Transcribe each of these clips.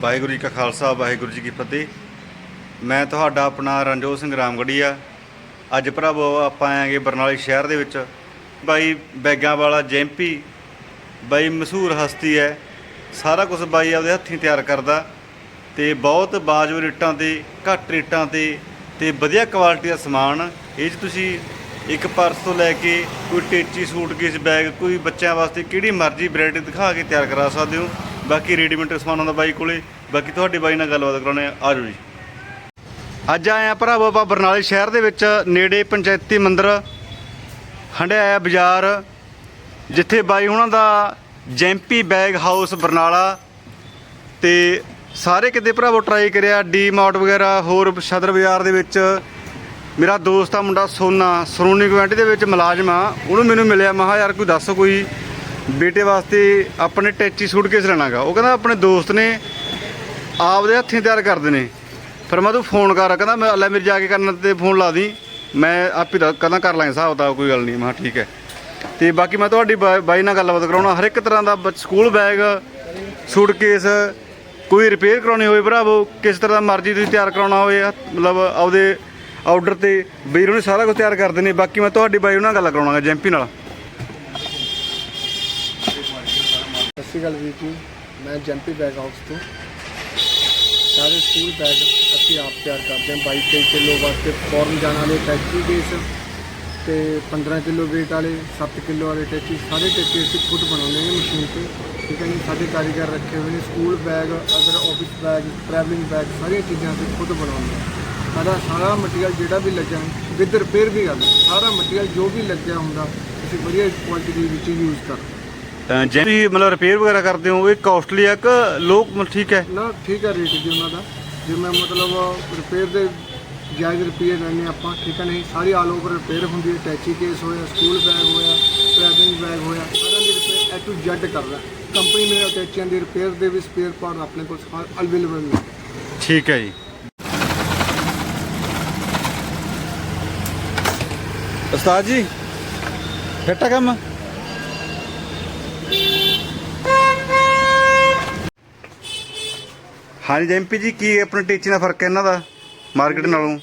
ਵਾਹਿਗੁਰੂ ਜੀ ਕਾ ਖਾਲਸਾ, ਵਾਹਿਗੁਰੂ ਜੀ ਕੀ ਫਤਿਹ। ਮੈਂ ਤੁਹਾਡਾ ਆਪਣਾ ਰਣਜੋਤ ਸਿੰਘ ਰਾਮਗੜੀਆ। ਅੱਜ ਭਰਾਵੋ ਆਪਾਂ ਆਏਗੇ ਬਰਨਾਲੇ ਸ਼ਹਿਰ ਦੇ ਵਿੱਚ। ਬਾਈ ਬੈਗਾਂ ਵਾਲਾ ਜੈਂਪੀ, ਬਾਈ ਮਸ਼ਹੂਰ ਹਸਤੀ ਹੈ। ਸਾਰਾ ਕੁਝ ਬਾਈ ਆਪਦੇ ਹੱਥੀਂ ਤਿਆਰ ਕਰਦਾ ਤੇ ਬਹੁਤ ਬਾਜੂ ਰੇਟਾਂ ਤੇ, ਘੱਟ ਰੇਟਾਂ ਤੇ ਤੇ ਵਧੀਆ ਕੁਆਲਿਟੀ ਦਾ ਸਮਾਨ। ਇਹ 'ਚ ਤੁਸੀਂ ਇੱਕ ਪਰਸ ਤੋਂ ਲੈ ਕੇ ਕੋਈ ਟੇਚੀ ਸੂਟਕੇਸ ਬੈਗ, ਕੋਈ ਬੱਚਿਆਂ ਵਾਸਤੇ ਕਿਹੜੀ ਮਰਜ਼ੀ ਵੈਰਾਈਟੀ ਦਿਖਾ ਕੇ ਤਿਆਰ ਕਰਾ ਸਕਦੇ ਹੋ। ਬਾਕੀ ਰੈਡੀਮੇਡ ਸਮਾਨ ਹੁੰਦਾ ਬਾਈ ਕੋਲੇ। ਬਾਕੀ ਤੁਹਾਡੇ ਬਾਈ ਨਾਲ ਗੱਲਬਾਤ ਕਰਾਉਣੇ ਆ ਜਾਓ ਜੀ। ਅੱਜ ਆਏ ਆ ਭਰਾਵੋ ਆਪਾਂ ਬਰਨਾਲੇ ਸ਼ਹਿਰ ਦੇ ਵਿੱਚ ਨੇੜੇ ਪੰਚਾਇਤੀ ਮੰਦਿਰ ਹੰਡਿਆਇਆ ਬਾਜ਼ਾਰ, ਜਿੱਥੇ ਬਾਈ ਉਹਨਾਂ ਦਾ ਜੈਂਪੀ ਬੈਗ ਹਾਊਸ ਬਰਨਾਲਾ ਤੇ ਸਾਰੇ ਕਿਤੇ ਭਰਾਵੋ ਟਰਾਈ ਕਰਿਆ ਡੀ ਮਾਰਟ ਵਗੈਰਾ, ਹੋਰ ਸਦਰ ਬਾਜ਼ਾਰ ਦੇ ਵਿੱਚ। ਮੇਰਾ ਦੋਸਤ ਆ ਮੁੰਡਾ ਸੋਨਾ ਸਰੋਨੀ ਗਵੈਂਟੀ ਦੇ ਵਿੱਚ ਮੁਲਾਜ਼ਮ ਆ। ਉਹਨੂੰ ਮੈਨੂੰ ਮਿਲਿਆ ਮਹਾ ਯਾਰ ਕੋਈ ਦੱਸ ਕੋਈ ਬੇਟੇ ਵਾਸਤੇ ਆਪਣੇ ਟੈਚੀ ਸੂਟਕੇਸ ਲੈਣਾਗਾ। ਉਹ ਕਹਿੰਦਾ ਆਪਣੇ ਦੋਸਤ ਨੇ ਆਪਦੇ ਹੱਥੀਂ ਤਿਆਰ ਕਰਦੇ ਨੇ ਫਿਰ ਮੈਂ ਤੂੰ ਫੋਨ ਕਰ, ਕਹਿੰਦਾ ਮੈਂ ਅੱਲਾ ਮੇਰੇ ਜਾ ਕੇ ਕਰਨ ਤੇ ਫੋਨ ਲਾ ਦੀ। ਮੈਂ ਆਪੇ ਦਾ ਕਹਿੰਦਾ ਕਰ ਲਾਂਗੇ ਹਿਸਾਬ ਤਾਂ ਕੋਈ ਗੱਲ ਨਹੀਂ। ਮੈਂ ਕਿਹਾ ਠੀਕ ਹੈ। ਤੇ ਬਾਕੀ ਮੈਂ ਤੁਹਾਡੀ ਬਾ- ਬਾਈ ਨਾਲ ਗੱਲਬਾਤ ਕਰਾਉਣਾ। ਹਰ ਇੱਕ ਤਰ੍ਹਾਂ ਦਾ ਬ- ਸਕੂਲ ਬੈਗ, ਸੂਟਕੇਸ, ਕੋਈ ਰਿਪੇਅਰ ਕਰਾਉਣੀ ਹੋਵੇ ਭਰਾਵੋ, ਕਿਸ ਤਰ੍ਹਾਂ ਦਾ ਮਰਜ਼ੀ ਤੁਸੀਂ ਤਿਆਰ ਕਰਾਉਣਾ ਹੋਵੇ ਮਤਲਬ ਆਪਦੇ ਆਰਡਰ ਤੇ ਵੀਰ ਉਹਨੇ ਸਾਰਾ ਕੁਝ ਤਿਆਰ ਕਰਦੇ ਨੇ ਬਾਕੀ ਮੈਂ ਤੁਹਾਡੀ ਬਾਈ ਉਹਨਾਂ ਨਾਲ ਗੱਲ ਕਰਾਉਣਾਗਾ ਜੈਂਪੀ ਨਾਲ। ਸਤਿ ਸ਼੍ਰੀ ਅਕਾਲ ਵੀਰ ਜੀ। ਮੈਂ ਜੰਪੀ ਬੈਗ ਹਾਊਸ ਤੋਂ। ਸਾਰੇ ਸਕੂਲ ਬੈਗ ਅਸੀਂ ਆਪ ਤਿਆਰ ਕਰਦੇ ਹਾਂ। 22 23 ਕਿਲੋ ਵਾਸਤੇ ਫੋਰਨ ਜਾਣ ਵਾਲੇ ਟੈਚੀ ਕੇਸ ਤੇ 15 ਕਿਲੋ weight ਵਾਲੇ 7 ਕਿਲੋ ਵਾਲੇ ਟੈਕਸੀ ਸਾਰੇ ਟੈਕਸੀ ਅਸੀਂ ਖੁਦ ਬਣਾਉਂਦੇ ਹਾਂ ਮਸ਼ੀਨ ਤੇ। ਠੀਕ ਹੈ ਜੀ, ਸਾਡੇ ਕਾਰੀਗਰ ਰੱਖੇ ਹੋਏ ਨੇ school bag other office bag travelling bag ਸਾਰੀਆਂ ਚੀਜ਼ਾਂ ਅਸੀਂ ਖੁਦ ਬਣਾਉਂਦੇ ਹਾਂ। ਸਾਡਾ ਸਾਰਾ ਮਟੀਰੀਅਲ ਜਿਹੜਾ ਵੀ ਲੱਗਿਆ ਵਿਦ ਰਿਪੇਅਰ ਵੀ ਕਰਦੇ ਹਾਂ। ਸਾਰਾ ਮਟੀਰੀਅਲ ਜੋ ਵੀ ਲੱਗਿਆ ਹੁੰਦਾ, ਅਸੀਂ ਵਧੀਆ ਕੁਆਲਿਟੀ ਦੇ ਵਿੱਚ ਯੂਜ਼ ਕਰਦੇ ਹਾਂ। ਅਹ ਜੈਂਪੀ ਮਤਲਬ ਰਿਪੇਅਰ ਵਗੈਰਾ ਕਰਦੇ ਹੋ ਇਹ ਕਾਸਟਲੀ ਆ ਕਿ ਲੋਕ ਮਤਲਬ ਠੀਕ ਹੈ? ਨਾ ਠੀਕ ਹੈ ਰੇਟ ਜੀ ਉਹਨਾਂ ਦਾ। ਜਿਵੇਂ ਮਤਲਬ ਰਿਪੇਅਰ ਦੇ ਜਾਇਜ਼ ਰੁਪਏ ਲੈਣੇ ਆਪਾਂ ਠੀਕ ਹੈ ਨਹੀਂ? ਸਾਰੀ ਆਲ ਓਵਰ ਰਿਪੇਅਰ ਹੁੰਦੀ ਹੈ। ਟੈਚੀ ਕੇਸ ਹੋਇਆ ਸਕੂਲ ਬੈਗ ਹੋਇਆ ਟਰੈਵਲਿੰਗ ਬੈਗ ਹੋਇਆ ਸਾਰਿਆਂ ਦੀ ਰਿਪੇਅਰ ਐ ਟੂ ਜ਼ੈਡ ਕਰਦਾ। ਕੰਪਨੀ ਨੇ ਟੈਚੀਆਂ ਦੀ ਰਿਪੇਅਰ ਦੇ ਵੀ ਸਪੇਅਰ ਪਾਰਟ ਆਪਣੇ ਕੋਲ ਅਵੇਲੇਬਲ ਨੇ। ਠੀਕ ਹੈ ਜੀ। ਉਸਤਾਦ ਜੀ ਫਿੱਟ ਕੰਮ? ਹਾਂਜੀ ਜੈਂਪੀ ਜੀ ਕੀ ਆਪਣੀ ਟੀਚਿੰਗ ਦਾ ਫ਼ਰਕ ਹੈ ਇਹਨਾਂ ਦਾ? ਮਾਰਕੀਟ ਨਾਲੋਂ?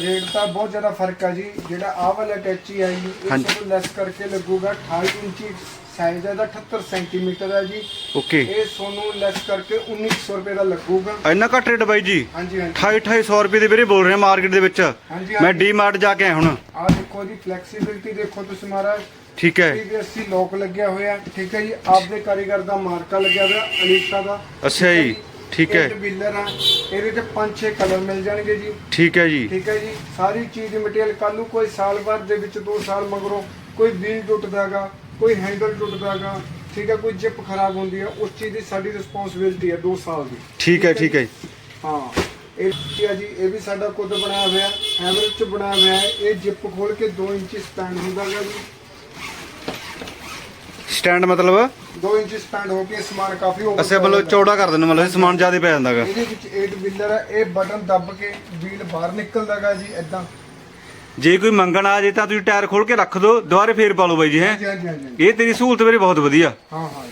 ਰੇਟ ਦਾ ਬਹੁਤ ਜ਼ਿਆਦਾ ਫ਼ਰਕ ਹੈ ਜੀ। ਜਿਹੜਾ ਆਹ ਵਾਲਾ ਟੈਚੀ ਹੈ ਜੀ ਇਹ ਹਾਂਜੀ। ਤੁਹਾਨੂੰ ਲੈਸ ਕਰਕੇ ਲੱਗੂਗਾ। 28 ਇੰਚੀ ਸਾਈਜ਼ ਹੈ ਦਾ 78 ਸੈਂਟੀਮੀਟਰ ਹੈ ਜੀ। ਓਕੇ। ਇਹ ਤੁਹਾਨੂੰ ਲੈਸ ਕਰਕੇ 1900 ਰੁਪਏ ਦਾ ਲੱਗੂਗਾ। ਇੰਨਾ ਘੱਟ ਰੇਟ ਬਾਈ ਜੀ? ਹਾਂਜੀ ਹਾਂਜੀ। 28 2800 ਰੁਪਏ ਦੇ ਵੀਰੇ ਬੋਲ ਰਹੇ ਮਾਰਕੀਟ ਦੇ ਵਿੱਚ। ਹਾਂਜੀ, ਮੈਂ ਹਾਂਜੀ। ਡੀ ਮਾਰਟ ਜਾ ਕੇ ਆਇਆ ਹੁਣ। ਆਹ ਦੇਖੋ ਜੀ ਫਲੈਕਸੀਬਿਲਟੀ ਦੇਖੋ ਤੁਸੀਂ ਮਹਾਰਾਜ। ਠੀਕ ਹੈ। ਪੀਵੀਐਸਸੀ ਲੋਕ ਲੱਗਿਆ ਹੋਇਆ ਠੀਕ ਹੈ ਜੀ ਆਪਦੇ ਕਾਰੀਗਰ ਦਾ ਮਾਰਕਾ ਲੱਗਿਆ ਹੋਇਆ ਅਲੀਸ਼ਾ ਦਾ। ਅੱਛਾ ਜੀ ਠੀਕ ਹੈ। ਬਿਲਰ ਆ ਇਹਦੇ ਚ ਪੰਜ ਛੇ ਕਲਰ ਮਿਲ ਜਾਣਗੇ ਜੀ। ਠੀਕ ਹੈ ਜੀ। ਠੀਕ ਹੈ ਜੀ ਸਾਰੀ ਚੀਜ਼ ਦੀ ਮਟੀਰੀਅਲ ਕੱਲ ਨੂੰ ਕੋਈ ਸਾਲ ਬਾਅਦ ਦੇ ਵਿੱਚ 2 ਸਾਲ ਮਗਰੋਂ ਕੋਈ ਵੀਲ ਟੁੱਟਦਾਗਾ ਕੋਈ ਹੈਂਡਲ ਟੁੱਟਦਾਗਾ ਠੀਕ ਹੈ ਕੋਈ ਜਿਪ ਖਰਾਬ ਹੁੰਦੀ ਹੈ ਉਸ ਚੀਜ਼ ਦੀ ਸਾਡੀ ਰਿਸਪੌਂਸਿਬਿਲਟੀ ਹੈ 2 ਸਾਲ ਦੀ। ਠੀਕ ਹੈ ਠੀਕ ਹੈ ਹਾਂ ਇਹ ਜੀ ਇਹ ਵੀ ਸਾਡਾ ਖੁਦ ਬਣਾਇਆ ਹੋਇਆ ਹੈਵਲ ਚ ਬਣਾਇਆ ਹੋਇਆ ਹੈ ਇਹ ਜਿਪ ਖੋਲ ਕੇ 2 ਇੰਚ ਸਪੈਨ ਹੁੰਦਾਗਾ ਜੀ। ਸਟੈਂਡ ਮਤਲਬ? 2 ਇੰਚ ਸਪੈਨ ਹੋ ਕੇ ਸਮਾਨ ਕਾਫੀ ਅੱਛਾ ਕਰ ਮਤਲਬ। ਚੌੜਾ ਕਰ ਦਿੰਦੇ ਮਤਲਬ ਸਮਾਨ ਜ਼ਿਆਦਾ ਪੈ ਜਾਂਦਾਗਾ। ਇਹਦੇ ਵਿੱਚ 8 ਵੀਲਰ ਹੈ ਇਹ ਬਟਨ ਦੱਬ ਕੇ ਵੀਲ ਬਾਹਰ ਨਿਕਲਦਾਗਾ ਜੀ ਇਦਾਂ ਜੇ ਕੋਈ ਮੰਗਣ ਆ ਜੇ ਤਾਂ ਤੁਸੀਂ ਟਾਇਰ ਖੋਲ ਕੇ ਰੱਖ ਦਿਓ ਦੁਬਾਰੇ ਫੇਰ ਪਾ ਲਓ ਬਾਈ ਜੀ ਹੈ? ਇਹ ਤੇਰੀ ਸਹੂਲਤ ਵੀਰੇ ਬਹੁਤ ਵਧੀਆ। ਹਾਂ ਹਾਂ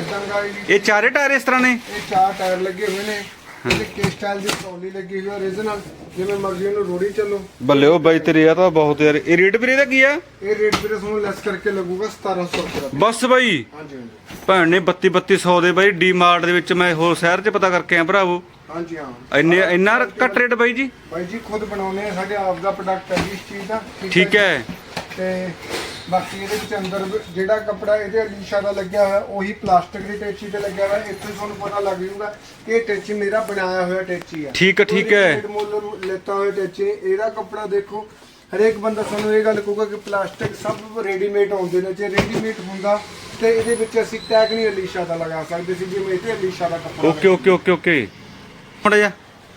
ਇਦਾਂ ਜੀ। ਇਹ ਚਾਰੇ ਟਾਇਰ ਇਸ ਤਰ੍ਹਾਂ ਨੇ? ਇਹ ਚਾਰ ਟਾਇਰ ਲੱਗੇ ਹੋਏ ਨੇ। ਇਹਦੇ ਕੇ ਸਟਾਈਲ ਦੀ ਟਰਾਲੀ ਲੱਗੀ ਹੋਈ ਹੈ ਓਰੀਜਨਲ ਜਿਵੇਂ ਮਰਜ਼ੀ ਉਹਨੂੰ ਰੋੜੀ ਚੱਲੋ। ਬੱਲੇ ਉਹ ਬਾਈ ਤੇਰੇ ਆ ਤਾਂ ਬਹੁਤ ਯਾਰ। ਇਹ ਰੇਟ ਵੀਰੇ ਦਾ ਕੀ ਆ? ਇਹ ਰੇਟ ਵੀਰੇ ਤੁਹਾਨੂੰ ਲੈਸ ਕਰਕੇ ਲੱਗੂਗਾ 1700 ਰੁਪਏ ਦਾ। ਬਸ ਬਾਈ। ਹਾਂਜੀ ਹਾਂਜੀ। ਭੈਣ ਨੇ 32 3200 ਦੇ ਬਾਈ ਡੀ ਮਾਰਟ ਦੇ ਵਿੱਚ ਮੈਂ ਹੋਰ ਸ਼ਹਿਰ 'ਚ ਪਤਾ ਕਰਕੇ ਆ ਭਰਾਵੋ। ਹਾਂਜੀ ਹਾਂ। ਇੰਨੇ ਇੰਨਾ ਘੱਟ ਰੇਟ ਬਾਈ ਜੀ? ਬਾਈ ਜੀ ਖੁਦ ਬਣਾਉਨੇ ਆ ਸਾਡੇ ਆਪ ਦਾ ਪ੍ਰੋਡਕਟ ਹੈ ਜੀ ਇਸ ਚੀਜ਼ ਦਾ। ਠੀਕ ਹੈ ਤੇ ਬਾਕੀ ਇਹਦੇ ਵਿੱਚ ਅੰਦਰ ਜਿਹੜਾ ਕੱਪੜਾ ਇਹਦੇ ਅਲੀਸ਼ਾ ਦਾ ਲੱਗਿਆ ਹੋਇਆ ਉਹੀ ਪਲਾਸਟਿਕ ਦੀ ਟੇਚੀ ਤੇ ਲੱਗਿਆ ਹੋਇਆ ਇੱਥੇ ਤੁਹਾਨੂੰ ਪਤਾ ਲੱਗ ਜਾਊਗਾ ਕਿ ਇਹ ਟੇਚੀ ਮੇਰਾ ਬਣਾਇਆ ਹੋਇਆ ਟੇਚੀ ਹੈ ਠੀਕ ਹੈ, ਠੀਕ ਹੈ। ਮੁੱਲ ਲੈਤਾ ਹੋਇਆ ਟੇਚੀ ਇਹਦਾ ਕੱਪੜਾ ਦੇਖੋ ਹਰੇਕ ਬੰਦਾ ਸਾਨੂੰ ਇਹ ਗੱਲ ਕਹੂਗਾ ਕਿ ਪਲਾਸਟਿਕ ਸਭ ਰੈਡੀਮੇਡ ਆਉਂਦੇ ਨੇ। ਜੇ ਰੈਡੀਮੇਡ ਹੁੰਦਾ ਤੇ ਇਹਦੇ ਵਿੱਚ ਅਸੀਂ ਟੈਗ ਨਹੀਂ ਅਲੀਸ਼ਾ ਦਾ ਲਗਾ ਸਕਦੇ ਸੀ ਜਿਵੇਂ ਇਹਦੇ ਅਲੀਸ਼ਾ ਦਾ ਕੱਪੜਾ ਓਕੇ ਓਕੇ ਓਕੇ ਓਕੇ ਜਾ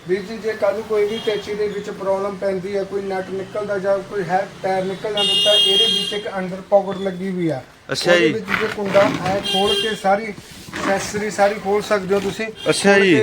ਵੀਰ ਜੀ ਜੇ ਕੱਲ ਨੂੰ ਕੋਈ ਵੀ ਟੈਚੀ ਦੇ ਵਿੱਚ ਪ੍ਰੋਬਲਮ ਪੈਂਦੀ ਹੈ ਕੋਈ ਨਟ ਨਿਕਲਦਾ ਜਾਂ ਕੋਈ ਹੈ ਟਾਇਰ ਨਿਕਲ ਜਾਂਦਾ ਤਾਂ ਇਹਦੇ ਵਿੱਚ ਇੱਕ ਅੰਡਰ ਪਾਕਟ ਲੱਗੀ ਹੋਈ ਆ ਅੱਛਾ ਜੀ। ਵਿੱਚ ਜੇ ਕੁੰਡਾ ਹੈ ਖੋਲ ਕੇ ਸਾਰੀ ਐਕਸੈਸਰੀ ਸਾਰੀ ਖੋਲ ਸਕਦੇ ਹੋ ਤੁਸੀਂ ਅੱਛਾ ਜੀ।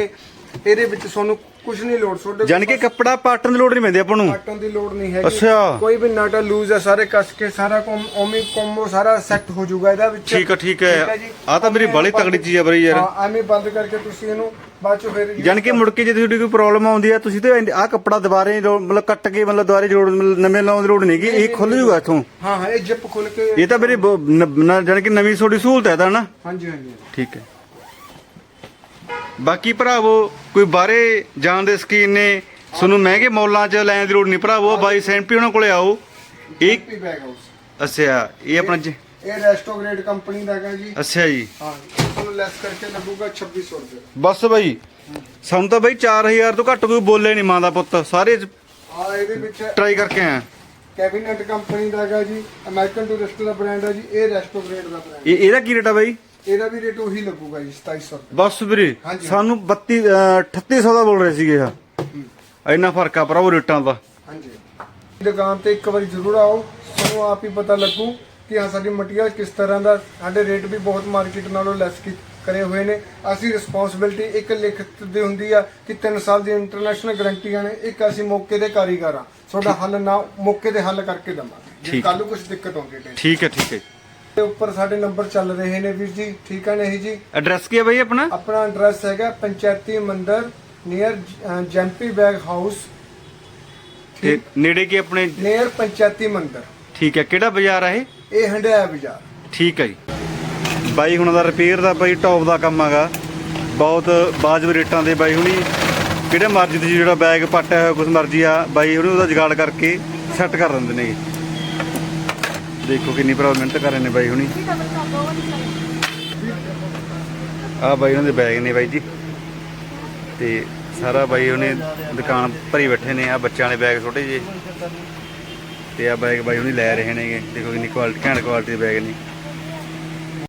ਕੇ ਇਹਦੇ ਵਿੱਚ ਤੁਹਾਨੂੰ ਕੁਝ ਨਹੀਂ ਲੋੜ ਤੁਹਾਡੇ ਜਾਣੀ ਕਿ ਕੱਪੜਾ ਪਾਟਣ ਦੀ ਲੋੜ ਨਹੀਂ ਪੈਂਦੀ ਆਪਾਂ ਨੂੰ। ਕਾਟਨ ਦੀ ਲੋੜ ਨਹੀਂ ਹੈਗੀ। ਅੱਛਾ। ਕੋਈ ਵੀ ਨਟ ਲੂਜ਼ ਹੈ ਸਾਰੇ ਕੱਸ ਕੇ ਸਾਰਾ ਕੋਮ ਓਮੀ ਕੋਮੋ ਸਾਰਾ ਸੈੱਟ ਹੋ ਜਾਊਗਾ ਇਹਦਾ ਵਿੱਚ। ਠੀਕ ਆ ਠੀਕ ਹੈ ਜੀ। ਆ ਤਾਂ ਮੇਰੀ ਬੜੀ ਤਗੜੀ ਚੀਜ਼ ਆ ਬਈ ਯਾਰ। ਹਾਂ ਐਵੇਂ ਬੰਦ ਕਰਕੇ ਤੁਸੀਂ ਇਹਨੂੰ ਬਾਅਦ ਚ ਫਿਰ ਜਾਣੀ ਕਿ ਮੁੜ ਕੇ ਜੇ ਤੁਹਾਡੀ ਕੋਈ ਪ੍ਰੋਬਲਮ ਆਉਂਦੀ ਆ ਤੁਸੀਂ ਤੇ ਆ ਕੱਪੜਾ ਦੁਬਾਰੇ ਲੋ- ਮਤਲਬ ਕੱਟ ਕੇ ਮਤਲਬ ਦੁਬਾਰੇ ਜੋੜ ਮਤਲਬ ਨਵੇਂ ਲਾਉਣ ਦੀ ਲੋੜ ਨਹੀਂ ਗੀ ਇਹ ਖੁੱਲ ਜੂਗਾ ਇੱਥੋਂ। ਹਾਂ ਹਾਂ ਇਹ ਜਿਪ ਖੁੱਲ ਕੇ ਇਹ ਤਾਂ ਮੇਰੀ ਬ- ਨ- ਨ- ਜਾਣੀ ਕਿ ਨਵੀਂ ਤੁਹਾਡੀ ਸਹੂਲਤ ਹੈ ਤਾਂ ਨਾ? ਹਾਂਜੀ ਹਾਂਜੀ। ਠੀਕ ਹੈ। ਬਾਕੀ ਭਰਾਵੋ ਕੋਈ ਬਾਹਰੇ ਜਾਣ ਦੇ ਸਕੀਨ ਨੇ ਤੁਹਾਨੂੰ ਮਹਿੰਗੇ ਮੌਲਾਂ 'ਚ ਲੈਣ ਦੀ ਲੋੜ ਨਹੀਂ ਭਰਾਵੋ ਬਾਈ ਸੈਂਪੀ ਉਹਨਾਂ ਕੋਲੇ ਆਓ। ਇਹ ਪੀ ਬੈਗ ਹਾਊਸ ਅੱਛਾ ਇਹ ਆਪਣਾ ਜ- ਇਹ ਰੈਸਟੋਗ੍ਰੇਡ ਕੰਪਨੀ ਦਾ ਹੈਗਾ ਜੀ। ਅੱਛਾ ਜੀ। ਹਾਂ ਤੁਹਾਨੂੰ ਲੈਸ ਕਰਕੇ ਲੱਗੂਗਾ 2600 ਰੁਪਏ। ਬਸ ਬਾਈ ਸਾਨੂੰ ਤਾਂ ਬਾਈ 4000 ਤੋਂ ਘੱਟ ਕੋਈ ਬੋਲੇ ਨਹੀਂ ਮਾਂ ਦਾ ਪੁੱਤ ਸਾਰੇ ਆ ਇਹਦੇ ਵਿੱਚ ਟਰਾਈ ਕਰਕੇ ਆਇਆ। ਕੈਬਿਨਟ ਕੰਪਨੀ ਦਾ ਹੈਗਾ ਜੀ ਅਮਰੀਕਨ ਟੂਰਿਸਟ ਦਾ ਬ੍ਰਾਂਡ ਹੈ ਜੀ ਇਹ ਰੈਸਟੋਗ੍ਰੇਡ ਦਾ ਬ੍ਰਾਂਡ ਇਹ ਇਹਦਾ ਕੀ ਰੇਟ ਆ ਬਾਈ? ਇਹਦਾ ਵੀ ਰੇਟ ਉਹੀ ਲੱਗੂਗਾ ਜੀ 2700 ਰੁਪਏ। ਬਸ ਵੀਰੇ ਹਾਂਜੀ। ਸਾਨੂੰ 32 ਅਹ 3800 ਦਾ ਬੋਲ ਰਹੇ ਸੀਗੇ ਆ। ਇੰਨਾ ਫ਼ਰਕ ਆ ਭਰਾਵੋ ਰੇਟਾਂ ਦਾ। ਹਾਂਜੀ। ਦੁਕਾਨ ਤੇ ਇੱਕ ਵਾਰੀ ਜ਼ਰੂਰ ਆਓ ਤੁਹਾਨੂੰ ਆਪ ਹੀ ਪਤਾ ਲੱਗੂ ਕਿ ਹਾਂ ਸਾਡੀ ਮਟੀਰੀਅਲ ਕਿਸ ਤਰ੍ਹਾਂ ਦਾ ਸਾਡੇ ਰੇਟ ਵੀ ਬਹੁਤ ਮਾਰਕੀਟ ਨਾਲੋਂ ਲੈਸ ਕੀ ਕਰੇ ਹੋਏ ਨੇ। ਅਸੀਂ ਰਿਸਪੌਂਸਿਬਿਲਟੀ ਇੱਕ ਲਿਖਤ ਦੀ ਹੁੰਦੀ ਆ ਕਿ 3 ਸਾਲ ਦੀ ਇੰਟਰਨੈਸ਼ਨਲ ਗਾਰੰਟੀਆਂ ਨੇ ਇੱਕ ਅਸੀਂ ਮੌਕੇ ਦੇ ਕਾਰੀਗਰ ਆ। ਤੁਹਾਡਾ ਹੱਲ ਨਾ ਮੌਕੇ ਦੇ ਹੱਲ ਕਰਕੇ ਦਵਾਂਗੇ। ਜੇ। ਕੱਲ ਨੂੰ ਕੁਝ ਦਿੱਕਤ ਆਉਂਦੀ ਹੈ ਠੀਕ ਹੈ ਠੀਕ ਹੈ ਤੇ ਉੱਪਰ ਸਾਡੇ ਨੰਬਰ ਚੱਲ ਰਹੇ ਨੇ ਵੀਰ ਜੀ ਠੀਕ ਹੈ ਨਹੀਂ ਜੀ? ਐਡਰੈਸ ਕੀ ਹੈ ਬਾਈ ਆਪਣਾ? ਆਪਣਾ ਐਡਰੈਸ ਹੈਗਾ ਪੰਚਾਇਤੀ ਮੰਦਰ ਨੀਅਰ ਜੈਂਪੀ ਬੈਗ ਹਾਊਸ। ਤੇ ਨੇੜੇ ਕੀ ਆਪਣੇ? ਨੀਅਰ ਪੰਚਾਇਤੀ ਮੰਦਰ। ਠੀਕ ਹੈ ਕਿਹੜਾ ਬਾਜ਼ਾਰ ਆ ਇਹ? ਹੰਡਿਆ ਬਾਜ਼ਾਰ। ਠੀਕ ਹੈ ਜੀ। ਬਾਈ ਹੁਣਾਂ ਦਾ ਰਿਪੇਅਰ ਦਾ ਬਾਈ ਟੌਪ ਦਾ ਕੰਮ ਹੈਗਾ। ਬਹੁਤ ਬਾਜਬ ਰੇਟਾਂ ਦੇ ਬਾਈ ਹੁਣੀ। ਕਿਹੜੇ ਮਰਜ਼ੀ ਤੁਸੀਂ ਜਿਹੜਾ ਬੈਗ ਪੱਟਿਆ ਹੋਇਆ ਕੁਝ ਮਰਜ਼ੀ ਆ ਬਾਈ ਹੁਣੀ ਉਹਦਾ ਜੁਗਾੜ ਕਰਕੇ ਸੈੱਟ ਕਰ ਦਿੰਦੇ ਨੇ ਦੇਖੋ ਕਿੰਨੀ ਭਰਾ ਮਿਹਨਤ ਕਰ ਰਹੇ ਨੇ ਬਾਈ ਹੁਣੀ। ਆ ਬਾਈ ਉਹਨਾਂ ਦੇ ਬੈਗ ਨੇ ਬਾਈ ਜੀ। ਤੇ ਸਾਰਾ ਬਾਈ ਉਹਨੇ ਦੁਕਾਨ ਭਰੀ ਬੈਠੇ ਨੇ, ਆ ਬੱਚਿਆਂ ਵਾਲੇ ਬੈਗ ਛੋਟੇ ਜਿਹੇ। ਤੇ ਆ ਬੈਗ ਬਾਈ ਹੁਣੀ ਲੈ ਰਹੇ ਨੇਗੇ। ਦੇਖੋ ਕਿੰਨੀ ਕੁਆਲਿਟੀ ਘੈਂਟ ਕੁਆਲਿਟੀ ਦੇ ਬੈਗ ਨੇ।